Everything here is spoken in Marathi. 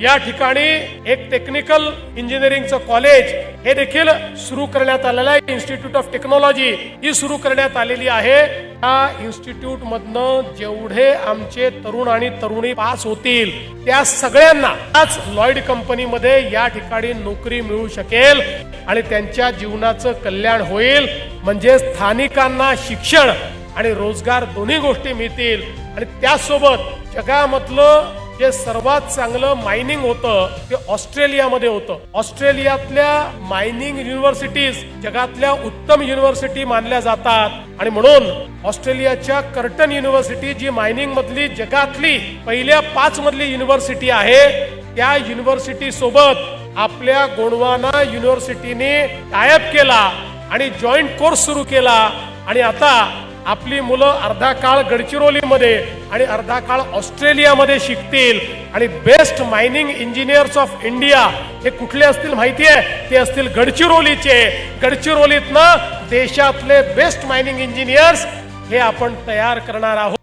या ठिकाणी एक टेक्निकल इंजिनिअरिंगचं कॉलेज हे देखील सुरू करण्यात आलेलं आहे. इन्स्टिट्यूट ऑफ टेक्नॉलॉजी ही सुरू करण्यात आलेली आहे. त्या इन्स्टिट्यूट मधनं जेवढे आमचे तरुण आणि तरुणी पास होतील त्या सगळ्यांना आज लॉइड कंपनीमध्ये या ठिकाणी नोकरी मिळू शकेल आणि त्यांच्या जीवनाचं कल्याण होईल. म्हणजे स्थानिकांना शिक्षण आणि रोजगार दोन्ही गोष्टी मिळतील. आणि त्यासोबत जगामधलं जे सर्वात चांगलं मायनिंग होतं ते ऑस्ट्रेलियामध्ये होतं. ऑस्ट्रेलियातल्या मायनिंग युनिव्हर्सिटीज जगातल्या उत्तम युनिव्हर्सिटी मानल्या जातात. आणि म्हणून ऑस्ट्रेलियाच्या कर्टन युनिव्हर्सिटी जी मायनिंग मधली जगातली पहिल्या पाच मधली युनिव्हर्सिटी आहे त्या युनिव्हर्सिटी सोबत आपल्या गोंडवाना युनिव्हर्सिटीने टायअप केला आणि जॉईंट कोर्स सुरू केला. आणि आता आपली मुलं अर्धा काळ गडचिरोलीमध्ये आणि अर्धा काळ ऑस्ट्रेलियामध्ये शिकतील. आणि best mining engineers of India हे कुठले असतील माहिती आहे ते असतील गडचिरोलीचे. गडचिरोलीतनं देशातले बेस्ट मायनिंग इंजिनियर्स हे आपण तयार करणार आहोत.